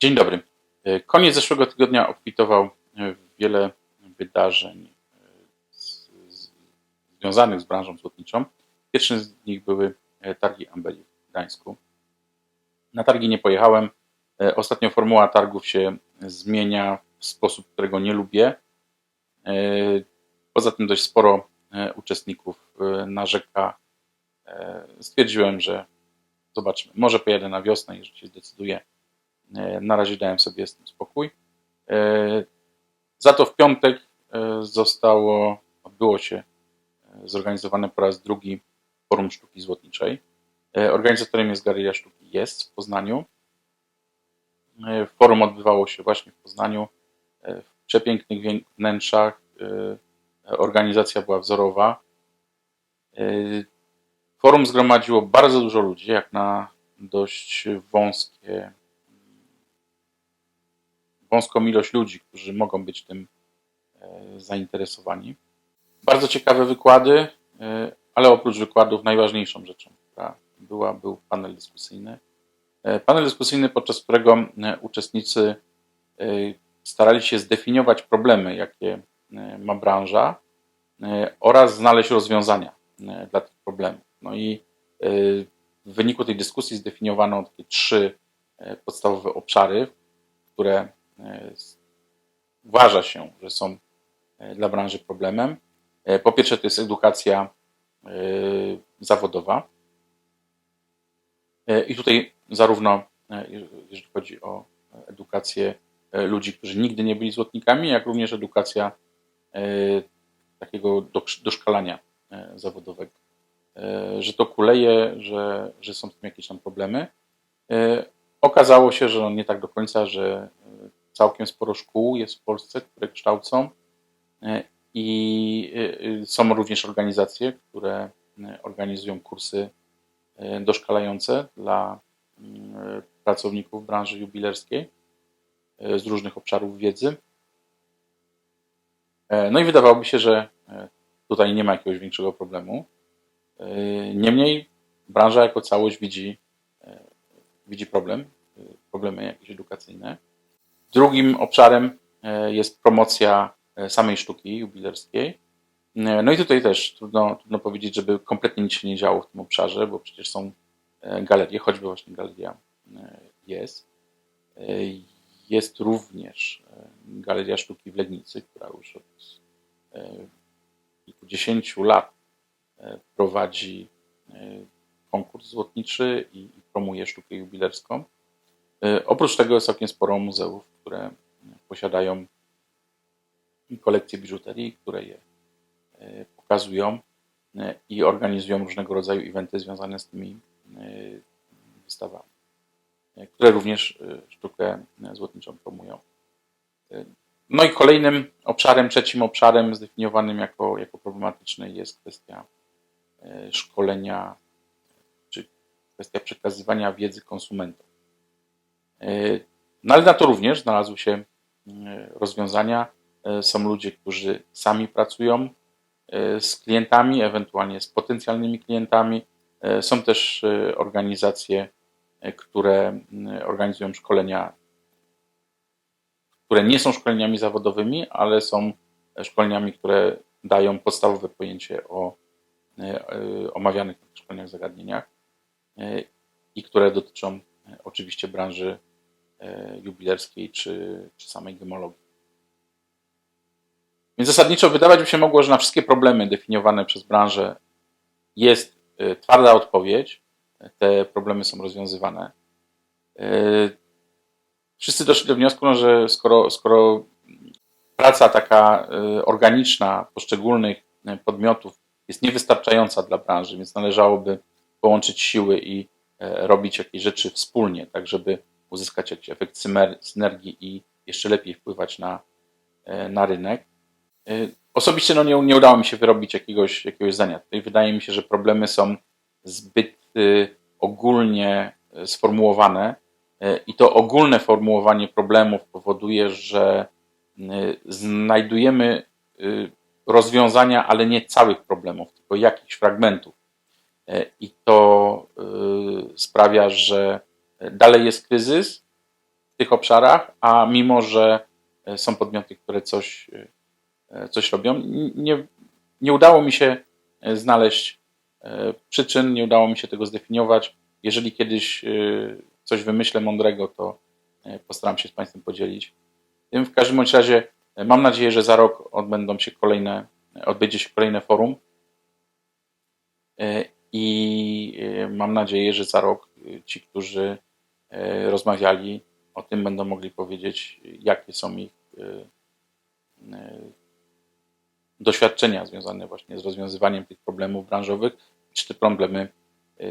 Dzień dobry. Koniec zeszłego tygodnia obfitował w wiele wydarzeń z, z, związanych z branżą złotniczą. Pierwszym z nich były targi Ambeli w Gdańsku. Na targi nie pojechałem. Ostatnio formuła targów się zmienia w sposób, którego nie lubię. Poza tym dość sporo uczestników narzeka. Stwierdziłem, że zobaczymy. Może pojadę na wiosnę, jeżeli się zdecyduję E, na razie dałem sobie z tym spokój. E, za to w piątek e, zostało, odbyło się zorganizowane po raz drugi Forum Sztuki Złotniczej. Organizatorem jest Galeria Sztuki Jest w Poznaniu. Forum odbywało się właśnie w Poznaniu, w przepięknych wnętrzach. Organizacja była wzorowa. Forum zgromadziło bardzo dużo ludzi, jak na dość wąskie wąską ilość ludzi, którzy mogą być tym e, zainteresowani. Bardzo ciekawe wykłady, e, ale oprócz wykładów najważniejszą rzeczą, która była, był panel dyskusyjny. E, panel dyskusyjny, podczas którego uczestnicy starali się zdefiniować problemy, jakie ma branża oraz znaleźć rozwiązania dla tych problemów. No i w wyniku tej dyskusji zdefiniowano takie trzy podstawowe obszary, które uważa się, że są e, dla branży problemem. E, po pierwsze, to jest edukacja zawodowa. I tutaj zarówno jeżeli chodzi o edukację ludzi, którzy nigdy nie byli złotnikami, jak również edukacja takiego doszkalania zawodowego. Że to kuleje, że, że są tam jakieś tam problemy. Okazało się, że nie tak do końca, że całkiem sporo szkół jest w Polsce, które kształcą e, i e, e, są również organizacje, które organizują kursy doszkalające dla mm, pracowników branży jubilerskiej z różnych obszarów wiedzy. No i wydawałoby się, że tutaj nie ma jakiegoś większego problemu. Niemniej branża jako całość widzi, widzi problem, problemy jakieś edukacyjne. Drugim obszarem e, jest promocja e, samej sztuki jubilerskiej. E, no i tutaj też trudno, trudno powiedzieć, żeby kompletnie nic się nie działo w tym obszarze, bo przecież są galerie, choćby właśnie galeria jest. Jest również Galeria Sztuki w Legnicy, która już od kilkudziesięciu lat prowadzi konkurs złotniczy i promuje sztukę jubilerską. Oprócz tego jest całkiem sporo muzeów, które posiadają kolekcje biżuterii, które je e, pokazują e, i organizują różnego rodzaju eventy związane z tymi e, wystawami, które również sztukę złotniczą promują. No i kolejnym obszarem, trzecim obszarem zdefiniowanym jako, jako problematyczny jest kwestia szkolenia, czy kwestia przekazywania wiedzy konsumentom. No ale na to również znalazły się e, rozwiązania. E, są ludzie, którzy sami pracują e, z klientami, ewentualnie z potencjalnymi klientami. Są też organizacje, które organizują szkolenia, które nie są szkoleniami zawodowymi, ale są szkoleniami, które dają podstawowe pojęcie o omawianych w szkoleniach zagadnieniach i które dotyczą oczywiście branży E, jubilerskiej czy, czy samej gemologii. Więc zasadniczo wydawać by się mogło, że na wszystkie problemy definiowane przez branżę jest e, twarda odpowiedź. Te problemy są rozwiązywane. E, wszyscy doszli do wniosku, no, że skoro, skoro praca taka organiczna poszczególnych podmiotów jest niewystarczająca dla branży, więc należałoby połączyć siły i robić jakieś rzeczy wspólnie, tak żeby uzyskać jakiś efekt synergii i jeszcze lepiej wpływać na, e, na rynek. E, osobiście no, nie, nie udało mi się wyrobić jakiegoś, jakiegoś zdania. Tutaj wydaje mi się, że problemy są zbyt y, ogólnie e, sformułowane i to ogólne formułowanie problemów powoduje, że znajdujemy rozwiązania, ale nie całych problemów, tylko jakichś fragmentów. I to sprawia, że dalej jest kryzys, tych obszarach, a mimo, że e, są podmioty, które coś, e, coś robią, nie, nie udało mi się e, znaleźć e, przyczyn, nie udało mi się tego zdefiniować. Jeżeli kiedyś e, coś wymyślę mądrego, to e, postaram się z Państwem podzielić. W każdym bądź razie e, mam nadzieję, że za rok odbędą się kolejne, odbędzie się kolejne forum E, i e, mam nadzieję, że za rok e, ci, którzy e, rozmawiali o tym, będą mogli powiedzieć, jakie są ich e, e, doświadczenia związane właśnie z rozwiązywaniem tych problemów branżowych, czy te problemy e,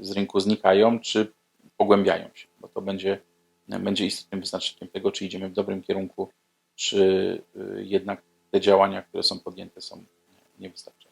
z rynku znikają, czy pogłębiają się, bo to będzie, będzie istotnym wyznacznikiem tego, czy idziemy w dobrym kierunku, czy e, jednak te działania, które są podjęte są niewystarczające.